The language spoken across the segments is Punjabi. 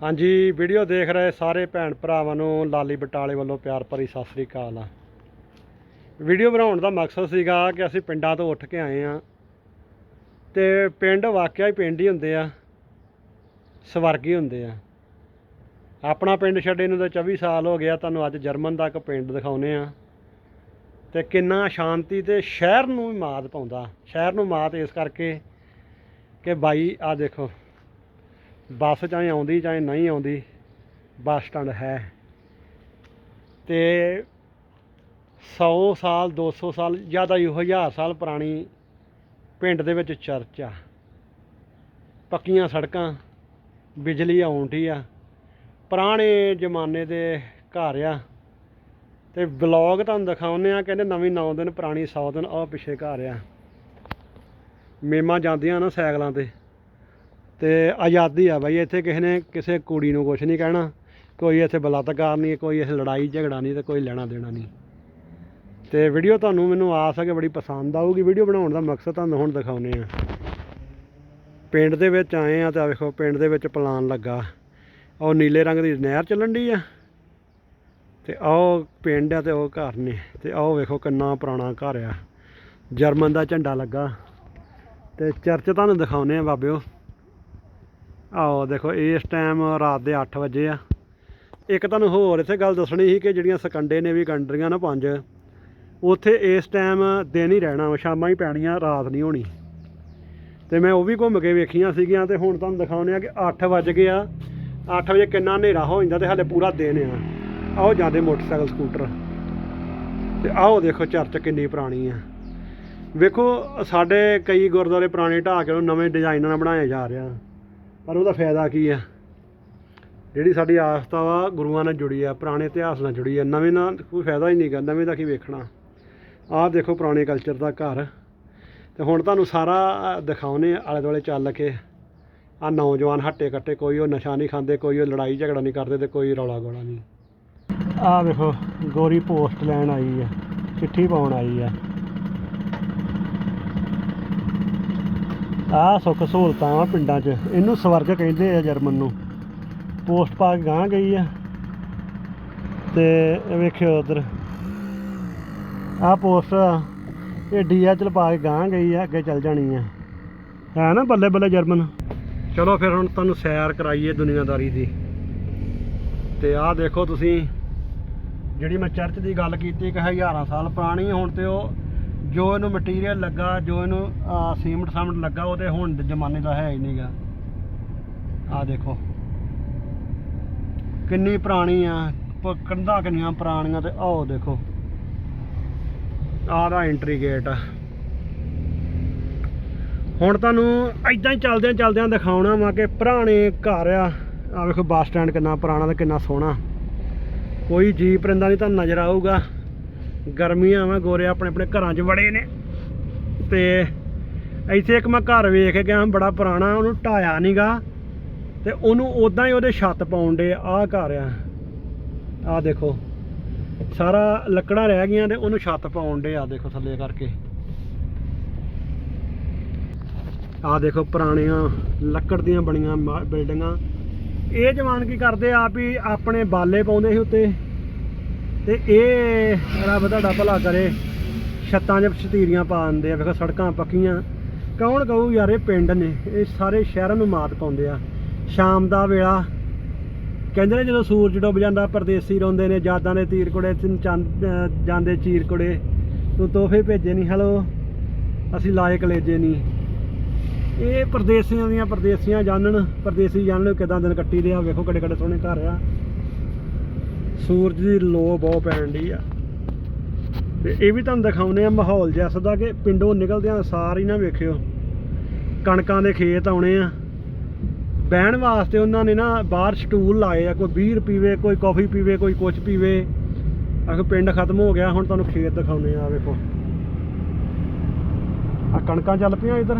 ਹਾਂਜੀ ਵੀਡੀਓ ਦੇਖ ਰਹੇ ਸਾਰੇ ਭੈਣ ਭਰਾਵਾਂ ਨੂੰ, ਲਾਲੀ ਬਟਾਲੇ ਵੱਲੋਂ ਪਿਆਰ ਭਰੀ ਸਤਿ ਸ੍ਰੀ ਅਕਾਲ ਆ। ਵੀਡੀਓ ਬਣਾਉਣ ਦਾ ਮਕਸਦ ਸੀਗਾ ਕਿ ਅਸੀਂ ਪਿੰਡਾਂ ਤੋਂ ਉੱਠ ਕੇ ਆਏ ਆ ਤੇ ਪਿੰਡ ਵਾਕਿਆ ਹੀ ਪਿੰਡ ਹੀ ਹੁੰਦੇ ਆ, ਸਵਰਗੀ ਹੁੰਦੇ ਆ। ਆਪਣਾ ਪਿੰਡ ਛੱਡੇ ਨੂੰ ਤਾਂ 24 ਸਾਲ ਹੋ ਗਿਆ ਤੁਹਾਨੂੰ ਅੱਜ ਜਰਮਨ ਦਾ ਇੱਕ ਪਿੰਡ ਦਿਖਾਉਨੇ ਆ ਤੇ ਕਿੰਨਾ ਸ਼ਾਂਤੀ ਤੇ ਸ਼ਹਿਰ ਨੂੰ ਵੀ ਮਾਤ ਪਾਉਂਦਾ, ਸ਼ਹਿਰ ਨੂੰ ਮਾਤ ਇਸ ਕਰਕੇ ਕਿ ਬਾਈ ਆ ਦੇਖੋ। ਬੱਸ ਚਾਹੇ ਆਉਂਦੀ ਚਾਹੇ ਨਹੀਂ ਆਉਂਦੀ, ਬੱਸ ਸਟੈਂਡ ਹੈ। ਤੇ 100 ਸਾਲ 200 ਸਾਲ, ਜ਼ਿਆਦਾ ਹੀ 1000 ਸਾਲ ਪੁਰਾਣੀ ਪਿੰਡ ਦੇ ਵਿੱਚ ਚਰਚ ਆ। ਪੱਕੀਆਂ ਸੜਕਾਂ, ਬਿਜਲੀ ਆਉਂਦੀ ਆ। ਪੁਰਾਣੇ ਜ਼ਮਾਨੇ ਦੇ ਘਰ ਆ। ਤੇ ਬਲੌਗ ਤੁਹਾਨੂੰ ਦਿਖਾਉਂਦੇ ਆ, ਕਹਿੰਦੇ ਨਵੀਂ 9 ਦਿਨ, ਪੁਰਾਣੀ 100 ਦਿਨ ਉਹ ਪਿੱਛੇ ਘਰ ਆ। ਮੇਮਾਂ ਜਾਂਦੀਆਂ ਨਾ ਸਾਈਕਲਾਂ ਤੇ। ਤੇ ਆਜ਼ਾਦੀ ਆ ਬਾਈ, ਇੱਥੇ ਕਿਸੇ ਨੇ ਕਿਸੇ ਕੁੜੀ ਨੂੰ ਕੁਝ ਨਹੀਂ ਕਹਿਣਾ। ਕੋਈ ਇੱਥੇ ਬਲਾਤਕਾਰ ਨਹੀਂ, ਕੋਈ ਇੱਥੇ ਲੜਾਈ ਝਗੜਾ ਨਹੀਂ ਤੇ ਕੋਈ ਲੈਣਾ ਦੇਣਾ ਨਹੀਂ। ਤੇ ਵੀਡੀਓ ਤੁਹਾਨੂੰ ਮੈਨੂੰ ਆਸ ਹੈ ਕਿ ਬੜੀ ਪਸੰਦ ਆਊਗੀ। ਵੀਡੀਓ ਬਣਾਉਣ ਦਾ ਮਕਸਦ ਤੁਹਾਨੂੰ ਹੁਣ ਦਿਖਾਉਨੇ ਆ। ਪਿੰਡ ਦੇ ਵਿੱਚ ਆਏ ਆ ਤਾਂ ਵੇਖੋ, ਪਿੰਡ ਦੇ ਵਿੱਚ ਪਲਾਨ ਲੱਗਾ। ਉਹ ਨੀਲੇ ਰੰਗ ਦੀ ਨਹਿਰ ਚੱਲਣ ਦੀ ਆ। ਤੇ ਉਹ ਪਿੰਡ ਆ ਤੇ ਉਹ ਘਰ ਨੇ। ਤੇ ਉਹ ਵੇਖੋ ਕਿੰਨਾ ਪੁਰਾਣਾ ਘਰ ਆ। ਜਰਮਨ ਦਾ ਝੰਡਾ ਲੱਗਾ। ਤੇ ਚਰਚ ਤੁਹਾਨੂੰ ਦਿਖਾਉਨੇ ਆ ਬਾਬਿਓ। ਆਓ ਦੇਖੋ, ਇਸ ਟਾਈਮ ਰਾਤ ਦੇ 8 ਵਜੇ ਆ। ਇੱਕ ਤੁਹਾਨੂੰ ਹੋਰ ਇੱਥੇ ਗੱਲ ਦੱਸਣੀ ਸੀ ਕਿ ਜਿਹੜੀਆਂ ਸਕੰਡੇ ਨੇ ਵੀ ਕੰਟਰੀਆਂ ਨਾ ਪੰਜ, ਉੱਥੇ ਇਸ ਟਾਈਮ ਦਿਨ ਹੀ ਰਹਿਣਾ ਸ਼ਾਮਾਂ ਹੀ ਪੈਣੀਆਂ, ਰਾਤ ਨਹੀਂ ਹੋਣੀ। ਤੇ ਮੈਂ ਉਹ ਵੀ ਘੁੰਮ ਕੇ ਵੇਖੀਆਂ ਸੀਗੀਆਂ ਤੇ ਹੁਣ ਤੁਹਾਨੂੰ ਦਿਖਾਉਂਦੇ ਆ ਕਿ 8 ਵਜ ਗਏ ਆ। 8 ਵਜੇ ਕਿੰਨਾ ਹਨੇਰਾ ਹੋ ਜਾਂਦਾ ਤੇ ਹਾਲੇ ਪੂਰਾ ਦਿਨ ਆ। ਆਓ ਜਾਂਦੇ ਮੋਟਰਸਾਈਕਲ, ਸਕੂਟਰ। ਤੇ ਆਓ ਦੇਖੋ ਚਰਚ ਕਿੰਨੀ ਪੁਰਾਣੀ ਆ। ਵੇਖੋ, ਸਾਡੇ ਕਈ ਗੁਰਦੁਆਰੇ ਪੁਰਾਣੇ ਢਾਹ ਕੇ ਨਵੇਂ ਡਿਜ਼ਾਈਨ ਨਾਲ ਬਣਾਏ ਜਾ ਰਿਹਾ ਪਰ ਉਹਦਾ ਫਾਇਦਾ ਕੀ ਆ? ਜਿਹੜੀ ਸਾਡੀ ਆਸਥਾ ਵਾ, ਗੁਰੂਆਂ ਨਾਲ ਜੁੜੀ ਆ, ਪੁਰਾਣੇ ਇਤਿਹਾਸ ਨਾਲ ਜੁੜੀ ਆ, ਨਵੇਂ ਨਾਲ ਕੋਈ ਫਾਇਦਾ ਹੀ ਨਹੀਂ ਨਹੀਂਗਾ ਨਵੇਂ ਦਾ ਕੀ ਵੇਖਣਾ? ਆਹ ਦੇਖੋ ਪੁਰਾਣੇ ਕਲਚਰ ਦਾ ਘਰ। ਤੇ ਹੁਣ ਤੁਹਾਨੂੰ ਸਾਰਾ ਦਿਖਾਉਨੇ ਆਲੇ ਦੁਆਲੇ ਚੱਲ ਕੇ। ਆ ਨੌਜਵਾਨ ਹੱਟੇ ਕੱਟੇ, ਕੋਈ ਉਹ ਨਸ਼ਾ ਨਹੀਂ ਖਾਂਦੇ, ਕੋਈ ਉਹ ਲੜਾਈ ਝਗੜਾ ਨਹੀਂ ਕਰਦੇ ਤੇ ਕੋਈ ਰੌਲਾ ਗੋਲਾ ਨਹੀਂ। ਆਹ ਵੇਖੋ, ਗੋਰੀ ਪੋਸਟ ਲੈਣ ਆਈ ਆ, ਚਿੱਠੀ ਪਾਉਣ ਆਈ ਆ। ਆਹ ਸੁੱਖ ਸਹੂਲਤਾਂ ਆ ਪਿੰਡਾਂ 'ਚ। ਇਹਨੂੰ ਸਵਰਗ ਕਹਿੰਦੇ ਆ ਜਰਮਨ ਨੂੰ। ਪੋਸਟ ਪਾ ਕੇ ਗਾਂ ਗਈ ਆ। ਤੇ ਵੇਖਿਓ ਉਧਰ। ਆਹ ਪੋਸਟ ਆ, ਇਹ ਡੀਐਚਐਲ ਪਾ ਕੇ ਗਾਂ ਗਈ ਆ ਅੱਗੇ ਚੱਲ ਜਾਣੀ ਆ। ਹੈ ਨਾ ਬੱਲੇ ਬੱਲੇ ਜਰਮਨ? ਚਲੋ ਫਿਰ ਹੁਣ ਤੁਹਾਨੂੰ ਸੈਰ ਕਰਾਈਏ ਦੁਨੀਆਦਾਰੀ ਦੀ। ਤੇ ਆਹ ਦੇਖੋ ਤੁਸੀਂ ਜਿਹੜੀ ਮੈਂ ਚਰਚ ਦੀ ਗੱਲ ਕੀਤੀ ਕਿ ਹਜ਼ਾਰਾਂ ਸਾਲ ਪੁਰਾਣੀ ਹੁਣ ਤੇ ਉਹ ਜੋ ਇਹਨੂੰ ਮਟੀਰੀਅਲ ਲੱਗਾ, ਜੋ ਇਹਨੂੰ ਸੀਮਟ ਸਾਮਟ ਲੱਗਾ ਉਹਦੇ ਹੁਣ ਦੇ ਜ਼ਮਾਨੇ ਦਾ ਹੈ ਹੀ ਨਹੀਂਗਾ ਆ ਦੇਖੋ। ਕਿੰਨੀ ਪੁਰਾਣੀ ਆ ਕੰਧਾਂ ਕਿੰਨੀਆਂ ਪੁਰਾਣੀਆਂ ਤੇ ਆਓ ਦੇਖੋ। ਆਹ ਦਾ ਐਂਟਰੀ ਗੇਟ ਆ। ਹੁਣ ਤੁਹਾਨੂੰ ਐਦਾਂ ਹੀ ਚੱਲਦਿਆਂ ਚੱਲਦਿਆਂ ਦਿਖਾਉਣਾ ਵਾ ਕਿ ਪੁਰਾਣੇ ਘਰ ਆ। ਆ ਵੇਖੋ, ਬੱਸ ਸਟੈਂਡ ਕਿੰਨਾ ਪੁਰਾਣਾ ਤੇ ਕਿੰਨਾ ਸੋਹਣਾ। ਕੋਈ ਜੀਪ ਰਿੰਦਾ ਨਹੀਂ ਤੁਹਾਨੂੰ ਨਜ਼ਰ ਆਊਗਾ। ਗਰਮੀਆਂ ਵਾ, ਗੋਰੇ ਆਪਣੇ ਆਪਣੇ ਘਰਾਂ 'ਚ ਵੜੇ ਨੇ। ਤੇ ਇੱਥੇ ਇੱਕ ਮੈਂ ਘਰ ਵੇਖ ਕੇ ਗਿਆ ਬੜਾ ਪੁਰਾਣਾ, ਉਹਨੂੰ ਢਾਇਆ ਨਹੀਂਗਾ ਤੇ ਉਹਨੂੰ ਉਦਾਂ ਹੀ ਉਹਦੇ ਛੱਤ ਪਾਉਣ ਦੇ ਆਹ ਘਰ ਆ। ਆਹ ਦੇਖੋ, ਸਾਰਾ ਲੱਕੜਾਂ ਰਹਿ ਗਈਆਂ ਤੇ ਉਹਨੂੰ ਛੱਤ ਪਾਉਣ ਦੇ ਆ ਦੇਖੋ ਥੱਲੇ ਕਰਕੇ। ਆਹ ਦੇਖੋ ਪੁਰਾਣੀਆਂ ਲੱਕੜ ਦੀਆਂ ਬਣੀਆਂ ਮਾ- ਬਿਲਡਿੰਗਾਂ। ਇਹ ਜਵਾਨ ਕੀ ਕਰਦੇ ਆ, ਵੀ ਆਪਣੇ ਬਾਲੇ ਪਾਉਂਦੇ ਸੀ ਉੱਤੇ। ਤੇ ਇਹ ਰੱਬ ਤੁਹਾਡਾ ਭਲਾ ਕਰੇ। ਛੱਤਾਂ 'ਚ ਛਤੀਰੀਆਂ ਪਾ ਦਿੰਦੇ ਆ, ਵੇਖੋ ਸੜਕਾਂ ਪੱਕੀਆਂ। ਕੌਣ ਕਹੂ ਯਾਰ ਇਹ ਪਿੰਡ ਨੇ, ਇਹ ਸਾਰੇ ਸ਼ਹਿਰਾਂ ਨੂੰ ਮਾਤ ਪਾਉਂਦੇ ਆ। ਸ਼ਾਮ ਦਾ ਵੇਲਾ, ਕਹਿੰਦੇ ਨੇ ਜਦੋਂ ਸੂਰਜ ਡੁੱਬ ਜਾਂਦਾ, ਪਰਦੇਸੀ ਰੋਂਦੇ ਨੇ ਜਾਦਾਂ ਦੇ ਤੀਰ ਕੁੜੇ ਤੇ ਚੰਦ ਜਾਂਦੇ ਚੀਰ ਕੁੜੇ ਤੂੰ ਤੋਹਫੇ ਭੇਜੇ ਨਹੀਂ ਹਲੋ, ਅਸੀਂ ਲਾਇਕ ਲੇਜੇ ਨਹੀਂ ਇਹ ਪਰਦੇਸੀਆਂ ਦੀਆਂ ਪਰਦੇਸੀਆਂ ਜਾਣਨ, ਪਰਦੇਸੀ ਜਾਣਨ ਕਿਦਾਂ ਦਿਨ ਕੱਟੀ ਦੇ ਆ, ਵੇਖੋ ਕਿੱਡੇ ਕਿੱਡੇ ਸੋਹਣੇ ਘਰ ਆ। ਸੂਰਜ ਦੀ ਲੋ ਬਹੁਤ ਪੈਣ ਡਈ ਆ। ਤੇ ਇਹ ਵੀ ਤੁਹਾਨੂੰ ਦਿਖਾਉਨੇ ਆ ਮਾਹੌਲ ਜਿਸ ਦਾ ਕਿ ਪਿੰਡੋਂ ਨਿਕਲਦਿਆਂ ਸਾਰ ਹੀ ਨਾ ਵੇਖਿਓ। ਕਣਕਾਂ ਦੇ ਖੇਤ ਆਉਣੇ ਆ। ਬਹਿਣ ਵਾਸਤੇ ਉਹਨਾਂ ਨੇ ਨਾ ਬਾਹਰ ਸਟੂਲ ਲਾਏ ਆ, ਕੋਈ 20 ਪੀਵੇ ਕੋਈ ਕਾਫੀ ਪੀਵੇ, ਕੋਈ ਕੁਝ ਪੀਵੇ। ਆਖੋ ਪਿੰਡ ਖਤਮ ਹੋ ਗਿਆ, ਹੁਣ ਤੁਹਾਨੂੰ ਖੇਤ ਦਿਖਾਉਨੇ ਆ ਵੇਖੋ। ਆ ਕਣਕਾਂ ਚੱਲ ਪਈਆਂ ਇਧਰ।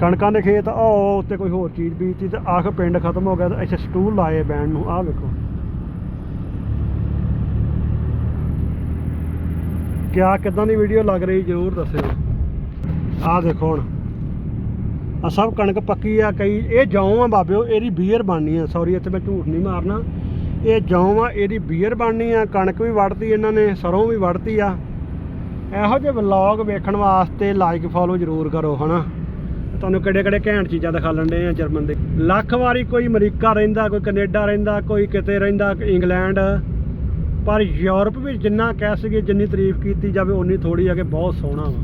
ਕਣਕਾਂ ਦੇ ਖੇਤ ਉਹ ਉੱਤੇ ਕੋਈ ਹੋਰ ਚੀਜ਼ ਬੀਜਤੀ ਤੇ ਆਖ ਪਿੰਡ ਖਤਮ ਹੋ ਗਿਆ ਤੇ ਇੱਥੇ ਸਟੂਲ ਲਾਏ ਬੈਣ ਨੂੰ, ਆਹ ਵੇਖੋ। ਕਿਆ, ਕਿਦਾਂ ਦੀ ਵੀਡੀਓ ਲੱਗ ਰਹੀ, ਜਰੂਰ ਦੱਸਿਓ। ਆਹ ਦੇਖੋ ਹੁਣ। ਆ ਸਭ ਕਣਕ ਪੱਕੀ ਆ, ਕਈ, ਇਹ ਜੌਂ ਆ ਬਾਬਿਓ ਇਹਦੀ ਬੀਅਰ ਬਣਨੀ ਆ। ਸੌਰੀ ਇੱਥੇ ਮੈਂ ਝੂਠ ਨਹੀਂ ਮਾਰਨਾ। ਇਹ ਜੌਂ ਆ, ਇਹਦੀ ਬੀਅਰ ਬਣਨੀ ਆ, ਕਣਕ ਵੀ ਵੜਤੀ ਇਹਨਾਂ ਨੇ, ਸਰੋਂ ਵੀ ਵੜਤੀ ਆ। ਇਹੋ ਜਿਹੇ ਵਲੌਗ ਵੇਖਣ ਵਾਸਤੇ ਲਾਈਕ ਫੋਲੋ ਜ਼ਰੂਰ ਕਰੋ, ਹਨਾ। ਤੁਹਾਨੂੰ ਕਿਹੜੇ ਕਿਹੜੇ ਘੈਂਟ ਚੀਜ਼ਾਂ ਦਿਖਾ ਲੈਂਦੇ ਆ ਜਰਮਨ ਦੇ। ਲੱਖ ਵਾਰੀ ਕੋਈ ਅਮਰੀਕਾ ਰਹਿੰਦਾ, ਕੋਈ ਕੈਨੇਡਾ ਰਹਿੰਦਾ, ਕੋਈ ਕਿਤੇ ਰਹਿੰਦਾ, ਇੰਗਲੈਂਡ। ਪਰ ਯੂਰਪ ਵਿੱਚ ਜਿੰਨਾ ਕਹਿ ਸਕੀਏ, ਜਿੰਨੀ ਤਾਰੀਫ ਕੀਤੀ ਜਾਵੇ ਉਨੀ ਥੋੜੀ ਆ ਕਿ ਬਹੁਤ ਸੋਹਣਾ ਵਾ।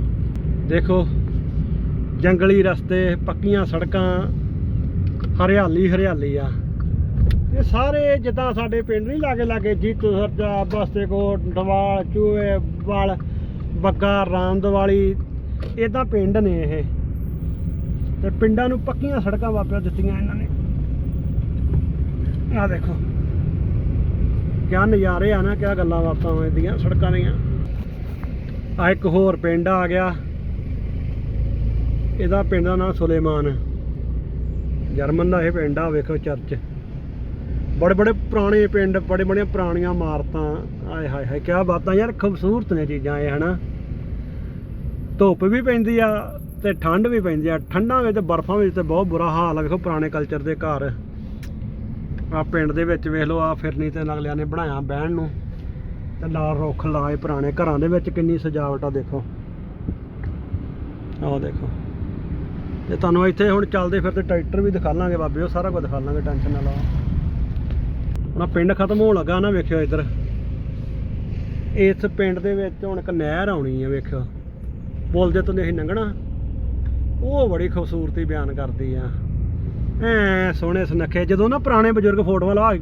ਦੇਖੋ, ਜੰਗਲੀ ਰਸਤੇ, ਪੱਕੀਆਂ ਸੜਕਾਂ, ਹਰਿਆਲੀ ਹਰਿਆਲੀ ਆ। ਇਹ ਸਾਰੇ ਜਿੱਦਾਂ ਸਾਡੇ ਪਿੰਡ ਨਹੀਂ ਲਾਗੇ ਲਾਗੇ, ਜੀਤੂ ਸਰਜਾ, ਬਸਤੇ ਕੋ ਦਵਾਲ ਚੂਹੇ, ਵਾਲ, ਬੱਗਾ, ਰਾਮਦਵਾਲੀ ਇਦਾਂ ਪਿੰਡ ਨੇ ਇਹ। ਤੇ ਪਿੰਡਾਂ ਨੂੰ ਪੱਕੀਆਂ ਸੜਕਾਂ ਵਾਪਿਆ ਦਿੱਤੀਆਂ ਇਹਨਾਂ ਨੇ। ਆਹ ਦੇਖੋ। ਕਿਆ ਨਜ਼ਾਰੇ ਆ ਨਾ, ਕਿਆ ਗੱਲਾਂ ਬਾਤਾਂ ਇਹਦੀਆਂ ਸੜਕਾਂ ਦੀਆਂ। ਆ ਇੱਕ ਹੋਰ ਪਿੰਡ ਆ ਗਿਆ। ਇਹਦਾ ਪਿੰਡ ਦਾ ਨਾਮ ਸੁਲੇਮਾਨ। ਜਰਮਨ ਦਾ ਇਹ ਪਿੰਡ ਆ, ਵੇਖੋ ਚਰਚ। ਬੜੇ ਬੜੇ ਪੁਰਾਣੇ ਪਿੰਡ, ਬੜੇ ਬੜੀਆਂ ਪੁਰਾਣੀਆਂ ਇਮਾਰਤਾਂ। ਆਏ ਹਾਏ ਹਾਏ, ਕਿਆ ਬਾਤਾਂ ਯਾਰ, ਖੂਬਸੂਰਤ ਨੇ ਚੀਜ਼ਾਂ ਇਹ, ਹਨਾ। ਧੁੱਪ ਵੀ ਪੈਂਦੀ ਆ ਤੇ ਠੰਡ ਵੀ ਪੈਂਦੀ ਆ। ਠੰਡਾਂ ਵਿੱਚ ਤੇ ਬਰਫ਼ਾਂ ਵਿੱਚ ਤੇ ਬਹੁਤ ਬੁਰਾ ਹਾਲ ਆ। ਵੇਖੋ ਪੁਰਾਣੇ ਕਲਚਰ ਦੇ ਘਰ। ਆ ਪਿੰਡ ਦੇ ਵਿੱਚ ਵੇਖ ਲਓ, ਆ ਫਿਰਨੀ ਤੇ ਅਗਲਿਆਂ ਨੇ ਬਣਾਇਆ ਬਹਿਣ ਨੂੰ। ਤੇ ਨਾਲ ਰੁੱਖ ਲਾਏ ਪੁਰਾਣੇ ਘਰਾਂ ਦੇ ਵਿੱਚ, ਕਿੰਨੀ ਸਜਾਵਟ ਆ, ਦੇਖੋ। ਆਹ ਦੇਖੋ। ਤੇ ਤੁਹਾਨੂੰ ਇੱਥੇ ਹੁਣ ਚੱਲਦੇ ਫਿਰਦੇ ਟਰੈਕਟਰ ਵੀ ਦਿਖਾ ਲਾਂਗੇ ਬਾਬੇ, ਉਹ ਸਾਰਾ ਕੁਝ ਦਿਖਾ ਲਾਂਗੇ, ਟੈਨਸ਼ਨ ਨਾ ਲਓ। ਹੁਣ ਪਿੰਡ ਖਤਮ ਹੋਣ ਲੱਗਾ ਨਾ, ਵੇਖਿਓ ਇੱਧਰ। ਇਸ ਪਿੰਡ ਦੇ ਵਿੱਚ ਹੁਣ ਇੱਕ ਨਹਿਰ ਆਉਣੀ ਆ, ਵੇਖਿਓ। ਪੁਲ ਦੇ ਤੋਂ ਅਸੀਂ ਲੰਘਣਾ। ਉਹ ਬੜੀ ਖੂਬਸੂਰਤੀ ਬਿਆਨ ਕਰਦੀ ਆ। ਐ ਸੋਹਣੇ ਸੁਨੱਖੇ, ਜਦੋਂ ਨਾ ਪੁਰਾਣੇ ਬਜ਼ੁਰਗ ਫੋਟੋਆਂ ਲਾ ਕੇ